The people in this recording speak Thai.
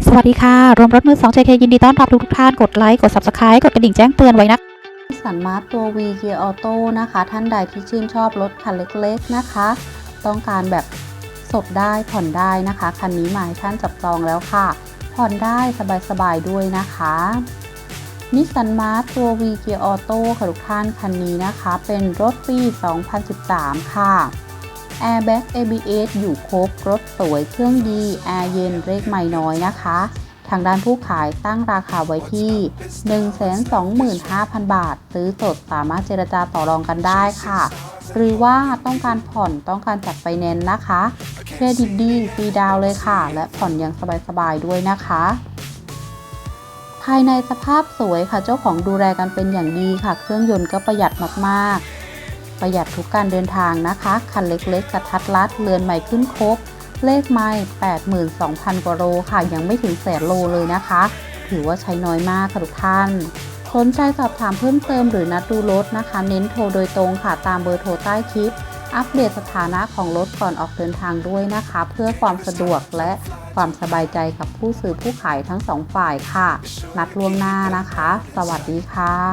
สวัสดีค่ะ รวมรถมือ 2 JK ยินดีต้อนรับทุกทุกท่านกดไลค์ กด Subscribe กดกระดิ่งแจ้งเตือนไว้นะนิสสันมาร์ตัว V Gear Auto นะคะ ท่านใดที่ชื่นชอบรถคันเล็กๆนะคะ ต้องการแบบสดได้ผ่อนได้นะคะ คันนี้มาให้ท่านจับจองแล้วค่ะ ผ่อนได้สบายๆด้วยนะคะนิสสันมาร์ตัว V Gear Auto ค่ะทุกท่านคันนี้นะคะ เป็นรถปี 2013 ค่ะ Airbag ABS อยู่ครบรถสวยเครื่องดีแอร์เย็นเลขไม่น้อยนะคะ ทางด้านผู้ขายตั้งราคาไว้ที่ 125,000 บาท ซื้อสดสามารถเจรจาต่อรองกันได้ค่ะ หรือว่าต้องการผ่อนต้องการจัดไฟแนนซ์นะคะเครดิตดีฟรีดาวเลยค่ะ และผ่อนอย่างสบายๆด้วยนะคะภายในสภาพสวยค่ะเจ้าของดูแลกันเป็นอย่างดีค่ะ เครื่องยนต์ก็ประหยัดมากๆ ประหยัดทุกการเดินทางนะคะ คันเล็กๆกระทัดรัดเรือนใหม่ขึ้นครบ เลขไม่ 82,000 กว่าโลค่ะ ยังไม่ถึงแสนโลเลยนะคะ ถือว่าใช้น้อยมากค่ะทุกท่านสนใจสอบถามเพิ่มเติมหรือนัดดูรถนะคะ เน้นโทรโดยตรงค่ะตามเบอร์โทรใต้คลิป อัปเดตสถานะของรถก่อนออกเดินทางด้วยนะคะ เพื่อความสะดวกและความสบายใจกับผู้ซื้อผู้ขายทั้งสองฝ่ายค่ะ นัดล่วงหน้านะคะ สวัสดีค่ะ